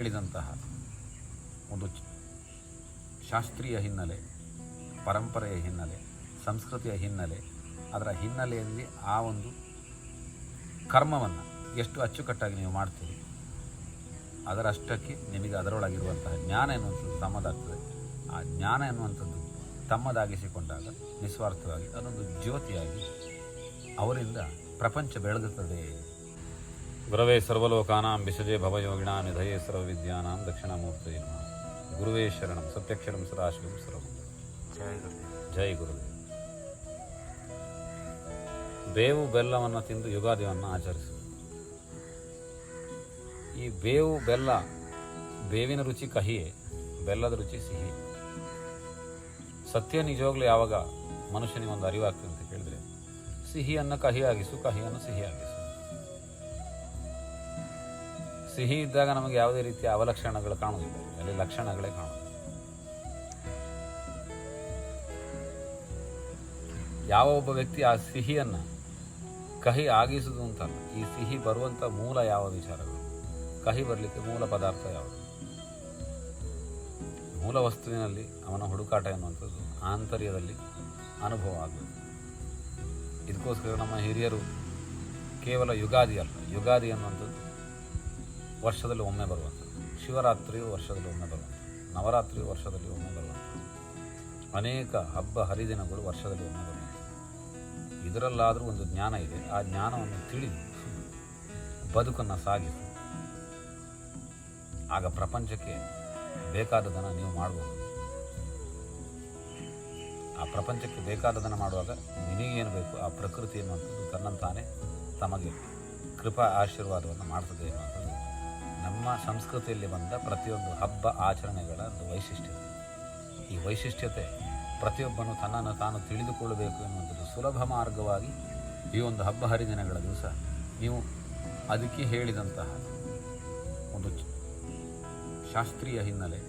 ಹೇಳಿದಂತಹ ಒಂದು ಶಾಸ್ತ್ರೀಯ ಹಿನ್ನೆಲೆ, ಪರಂಪರೆಯ ಹಿನ್ನೆಲೆ, ಸಂಸ್ಕೃತಿಯ ಹಿನ್ನೆಲೆ, ಅದರ ಹಿನ್ನೆಲೆಯಲ್ಲಿ ಆ ಒಂದು ಕರ್ಮವನ್ನು ಎಷ್ಟು ಅಚ್ಚುಕಟ್ಟಾಗಿ ನೀವು ಮಾಡ್ತೀರಿ, ಅದರಷ್ಟಕ್ಕೆ ನಿಮಗೆ ಅದರೊಳಗಿರುವಂತಹ ಜ್ಞಾನ ಎನ್ನುವಂಥದ್ದು ತಮ್ಮದಾಗ್ತದೆ. ಆ ಜ್ಞಾನ ಎನ್ನುವಂಥದ್ದು ತಮ್ಮದಾಗಿಸಿಕೊಂಡಾಗ ನಿಸ್ವಾರ್ಥವಾಗಿ ಅದೊಂದು ಜ್ಯೋತಿಯಾಗಿ ಅವರಿಂದ ಪ್ರಪಂಚ ಬೆಳಗುತ್ತದೆ ಗುರವೇ ಸರ್ವಲೋಕಾನಾಂ ಬಿಷಜೆ ಭವಯೋಗಿಣಾ ನಿಧಯೇ ಸರ್ವವಿದ್ಯಾನಾಂ ದಕ್ಷಿಣಾಮೂರ್ತಿ ನಮಃ. ಗುರುವೇ ಶರಣಂ ಸತ್ಯಕ್ಷರಂ ಸದಾಶಿವಂ ಸರ್ವಂ. ಜೈ ಗುರುವೇ ಬೇವು ಬೆಲ್ಲವನ್ನು ತಿಂದು ಯುಗಾದಿಯನ್ನು ಆಚರಿಸು. ಈ ಬೇವು ಬೆಲ್ಲ ಬೇವಿನ ರುಚಿ ಕಹಿಯೇ ಬೆಲ್ಲದ ರುಚಿ ಸಿಹಿ ಸತ್ಯ ನಿಜವಾಗ್ಲೂ ಯಾವಾಗ ಮನುಷ್ಯನಿಗೆ ಒಂದು ಅರಿವಾಗ್ತದೆ ಅಂತ ಕೇಳಿದ್ರೆ ಸಿಹಿಯನ್ನು ಕಹಿಯಾಗಿಸು ಕಹಿಯನ್ನು ಸಿಹಿಯಾಗಿಸು. ಸಿಹಿ ಇದ್ದಾಗ ನಮಗೆ ಯಾವುದೇ ರೀತಿಯ ಅವಲಕ್ಷಣಗಳು ಕಾಣುವುದಿಲ್ಲ. ಅಲ್ಲಿ ಲಕ್ಷಣಗಳೇ ಕಾಣುವುದು ಯಾವ ಒಬ್ಬ ವ್ಯಕ್ತಿ ಆ ಸಿಹಿಯನ್ನು ಕಹಿ ಆಗಿಸುವುದು ಅಂತಲ್ಲ, ಈ ಸಿಹಿ ಬರುವಂಥ ಮೂಲ ಯಾವ ವಿಚಾರಗಳು? ಕಹಿ ಬರಲಿಕ್ಕೆ ಮೂಲ ಪದಾರ್ಥ ಯಾವುದು? ಮೂಲ ವಸ್ತುವಿನಲ್ಲಿ ಅವನ ಹುಡುಕಾಟ ಎನ್ನುವಂಥದ್ದು ಆಂತರ್ಯದಲ್ಲಿ ಅನುಭವ ಆಗಬೇಕು ಇದಕ್ಕೋಸ್ಕರ ನಮ್ಮ ಹಿರಿಯರು ಕೇವಲ ಯುಗಾದಿ ಅಲ್ಲ, ಯುಗಾದಿ ಅನ್ನುವಂಥದ್ದು ವರ್ಷದಲ್ಲಿ ಒಮ್ಮೆ ಬರುವಂಥದ್ದು. ಶಿವರಾತ್ರಿಯು ವರ್ಷದಲ್ಲಿ ಒಮ್ಮೆ ಬರುವಂಥದ್ದು. ನವರಾತ್ರಿಯು ವರ್ಷದಲ್ಲಿ ಒಮ್ಮೆ ಬರುವಂಥದ್ದು. ಅನೇಕ ಹಬ್ಬ ಹರಿದಿನಗಳು ವರ್ಷದಲ್ಲಿ ಒಮ್ಮೆ ಬರುವಂಥದ್ದು. ಇದರಲ್ಲಾದರೂ ಒಂದು ಜ್ಞಾನ ಇದೆ. ಆ ಜ್ಞಾನವನ್ನು ತಿಳಿದು ಬದುಕನ್ನು ಸಾಗಿಸು. ಆಗ ಪ್ರಪಂಚಕ್ಕೆ ಬೇಕಾದದನ್ನು ನೀವು ಮಾಡಬಹುದು ಆ ಪ್ರಪಂಚಕ್ಕೆ ಬೇಕಾದದನ್ನು ಮಾಡುವಾಗ ನಿನಗೇನು ಬೇಕು? ಆ ಪ್ರಕೃತಿ ಎನ್ನುವಂಥದ್ದು ತನ್ನಂತಾನೆ ತಮಗೆ. ಕೃಪಾ ಆಶೀರ್ವಾದವನ್ನು ಮಾಡ್ತದೆ ಎನ್ನುವಂಥದ್ದು. ನಮ್ಮ ಸಂಸ್ಕೃತಿಯಲ್ಲಿ ಬಂದ ಪ್ರತಿಯೊಂದು ಹಬ್ಬ ಆಚರಣೆಗಳ ಒಂದು ವೈಶಿಷ್ಟ್ಯತೆ ಈ ವೈಶಿಷ್ಟ್ಯತೆ ಪ್ರತಿಯೊಬ್ಬನು ತನ್ನನ್ನು ತಾನು ತಿಳಿದುಕೊಳ್ಳಬೇಕು ಎನ್ನುವಂಥದ್ದು ಸುಲಭ ಮಾರ್ಗವಾಗಿ ಈ ಒಂದು ಹಬ್ಬ ಹರಿದಿನಗಳ ದಿವಸ ನೀವು ಅದಕ್ಕೆ ಹೇಳಿದಂತಹ ಒಂದು ಶಾಸ್ತ್ರೀಯ ಹಿನ್ನೆಲೆ,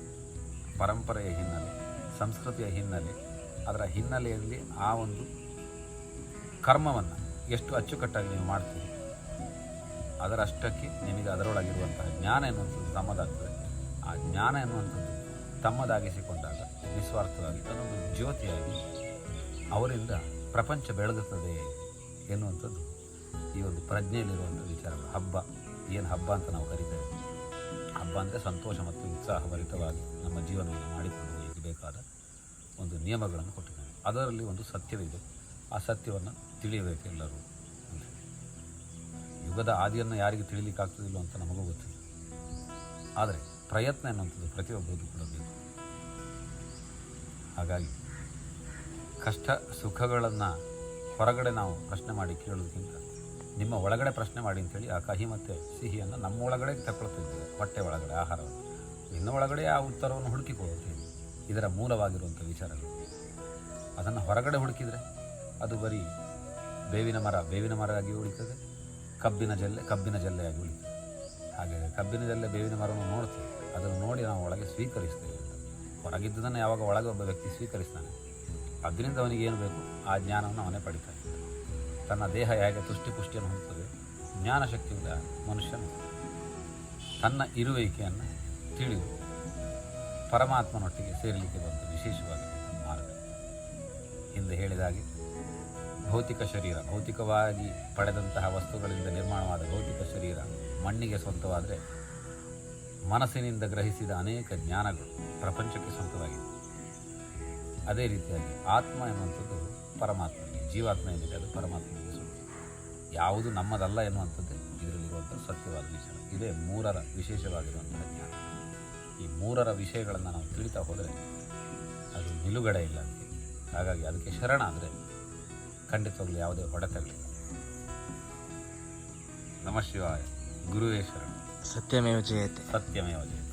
ಪರಂಪರೆಯ ಹಿನ್ನೆಲೆ, ಸಂಸ್ಕೃತಿಯ ಹಿನ್ನೆಲೆ, ಅದರ ಹಿನ್ನೆಲೆಯಲ್ಲಿ ಆ ಒಂದು ಕರ್ಮವನ್ನು ಎಷ್ಟು ಅಚ್ಚುಕಟ್ಟಾಗಿ ನೀವು ಮಾಡ್ತೀರಿ. ಅದರಷ್ಟಕ್ಕೆ ನಿಮಗೆ ಅದರೊಳಗಿರುವಂತಹ ಜ್ಞಾನ ಎನ್ನುವಂಥದ್ದು ತಮ್ಮದಾಗ್ತದೆ. ಆ ಜ್ಞಾನ ಎನ್ನುವಂಥದ್ದು ತಮ್ಮದಾಗಿಸಿಕೊಂಡಾಗ ನಿಸ್ವಾರ್ಥವಾಗಿ ಅದೊಂದು ಜ್ಯೋತಿಯಾಗಿ ಅವರಿಂದ ಪ್ರಪಂಚ ಬೆಳಗುತ್ತದೆ ಎನ್ನುವಂಥದ್ದು ಈ ಒಂದು ಪ್ರಜ್ಞೆಯಲ್ಲಿರುವಂಥ ವಿಚಾರಗಳು. ಹಬ್ಬ, ಏನು ಹಬ್ಬ ಅಂತ ನಾವು ಕರಿತೇವೆ. ಹಬ್ಬ ಅಂದರೆ ಸಂತೋಷ ಮತ್ತು ಉತ್ಸಾಹಭರಿತವಾಗಿ ನಮ್ಮ ಜೀವನವನ್ನು ಮಾಡಿಕೊಂಡು ಹೋಗಲಿಕ್ಕೆ ಬೇಕಾದ ಒಂದು ನಿಯಮಗಳನ್ನು ಕೊಟ್ಟಿದ್ದೇವೆ. ಅದರಲ್ಲಿ ಒಂದು ಸತ್ಯವಿದೆ. ಆ ಸತ್ಯವನ್ನು ತಿಳಿಯಬೇಕು ಎಲ್ಲರೂ. ಯುಗದ ಆದಿಯನ್ನು ಯಾರಿಗೆ ತಿಳಿಲಿಕ್ಕಾಗ್ತದಿಲ್ಲೋ ಅಂತ ನಮಗೂ ಗೊತ್ತಿಲ್ಲ. ಆದರೆ ಪ್ರಯತ್ನ ಎನ್ನುವಂಥದ್ದು ಪ್ರತಿಯೊಬ್ಬರದ್ದು ಕೂಡ ಬೇಕು. ಹಾಗಾಗಿ ಕಷ್ಟ ಸುಖಗಳನ್ನು ಹೊರಗಡೆ ನಾವು ಪ್ರಶ್ನೆ ಮಾಡಿ ಕೇಳೋದಕ್ಕಿಂತ ನಿಮ್ಮ ಒಳಗಡೆ ಪ್ರಶ್ನೆ ಮಾಡಿ ಅಂತೇಳಿ ಆ ಕಹಿ ಮತ್ತು ಸಿಹಿಯನ್ನು ನಮ್ಮ ಒಳಗಡೆ ತಗೊಳ್ತಿದ್ದೇವೆ ಹೊಟ್ಟೆ ಒಳಗಡೆ ಆಹಾರವನ್ನು. ನಿನ್ನ ಒಳಗಡೆ ಆ ಉತ್ತರವನ್ನು ಹುಡುಕಿಕೊಳ್ಳುತ್ತೇವೆ ಇದರ ಮೂಲವಾಗಿರುವಂಥ ವಿಚಾರಗಳು. ಅದನ್ನು ಹೊರಗಡೆ ಹುಡುಕಿದರೆ ಅದು ಬರೀ ಬೇವಿನ ಮರ ಬೇವಿನ ಮರ ಆಗಿ ಉಳಿತದೆ. ಕಬ್ಬಿನ ಜಲ್ಲೆ, ಕಬ್ಬಿನ ಜಲ್ಲೆಯಾಗಿ ಉಳಿತು ಹಾಗೆ ಕಬ್ಬಿನ ಜಲ್ಲೆ ಬೇವಿನ ಮರವನ್ನು ನೋಡ್ತೀವಿ. ಅದನ್ನು ನೋಡಿ ನಾವು ಒಳಗೆ ಸ್ವೀಕರಿಸ್ತೇವೆ ಹೊರಗಿದ್ದುದನ್ನು ಯಾವಾಗ ಒಳಗೆ ಒಬ್ಬ ವ್ಯಕ್ತಿ ಸ್ವೀಕರಿಸ್ತಾನೆ? ಅದರಿಂದ ಅವನಿಗೆ ಏನು ಬೇಕು? ಆ ಜ್ಞಾನವನ್ನು ಅವನೇ ಪಡಿತಾನೆ. ತನ್ನ ದೇಹ ಹೇಗೆ ತುಷ್ಟಿ ಪುಷ್ಟಿಯನ್ನು ಹೊಂದುತ್ತದೆ ಜ್ಞಾನಶಕ್ತಿಯಿಂದ ಮನುಷ್ಯನು ತನ್ನ ಇರುವಿಕೆಯನ್ನು ತಿಳಿದು ಪರಮಾತ್ಮನೊಟ್ಟಿಗೆ ಸೇರಲಿಕ್ಕೆ ಬಂತು ವಿಶೇಷವಾಗಿ ಮಾರ್ಗ. ಹಿಂದೆ ಹೇಳಿದ ಹಾಗೆ ಭೌತಿಕ ಶರೀರ, ಭೌತಿಕವಾಗಿ ಪಡೆದಂತಹ ವಸ್ತುಗಳಿಂದ ನಿರ್ಮಾಣವಾದ ಭೌತಿಕ ಶರೀರ ಮಣ್ಣಿಗೆ ಸ್ವಂತವಾದರೆ ಮನಸ್ಸಿನಿಂದ ಗ್ರಹಿಸಿದ ಅನೇಕ ಜ್ಞಾನಗಳು ಪ್ರಪಂಚಕ್ಕೆ ಸ್ವಂತವಾಗಿದೆ ಅದೇ ರೀತಿಯಾಗಿ ಆತ್ಮ ಎನ್ನುವಂಥದ್ದು ಪರಮಾತ್ಮನಿಗೆ ಜೀವಾತ್ಮ ಏನಿದೆ ಅದು ಪರಮಾತ್ಮನಿಗೆ ಸ್ವಂತ. ಯಾವುದು ನಮ್ಮದಲ್ಲ ಎನ್ನುವಂಥದ್ದೇ ಇದರಲ್ಲಿರುವಂಥ ಸತ್ಯವಾದ ವಿಷಯ. ಇದೇ ಮೂರರ ವಿಶೇಷವಾಗಿರುವಂತಹ ಜ್ಞಾನ. ಈ ಮೂರರ ವಿಷಯಗಳನ್ನು ನಾವು ತಿಳಿತಾ ಹೋದರೆ ಅದು ನಿಲುಗಡೆ ಇಲ್ಲ ಹಾಗಾಗಿ ಅದಕ್ಕೆ ಶರಣ ಆದರೆ ಖಂಡಿತವಾಗ್ಲೂ ಯಾವುದೇ ಹೊಡೆತಗಳಿಲ್ಲ ನಮ ಶಿವಾಯ. ಗುರುವೇಶ್ವರ ಸತ್ಯಮೇವ ಜಯತೆ. ಸತ್ಯಮೇವ ಜಯತೆ.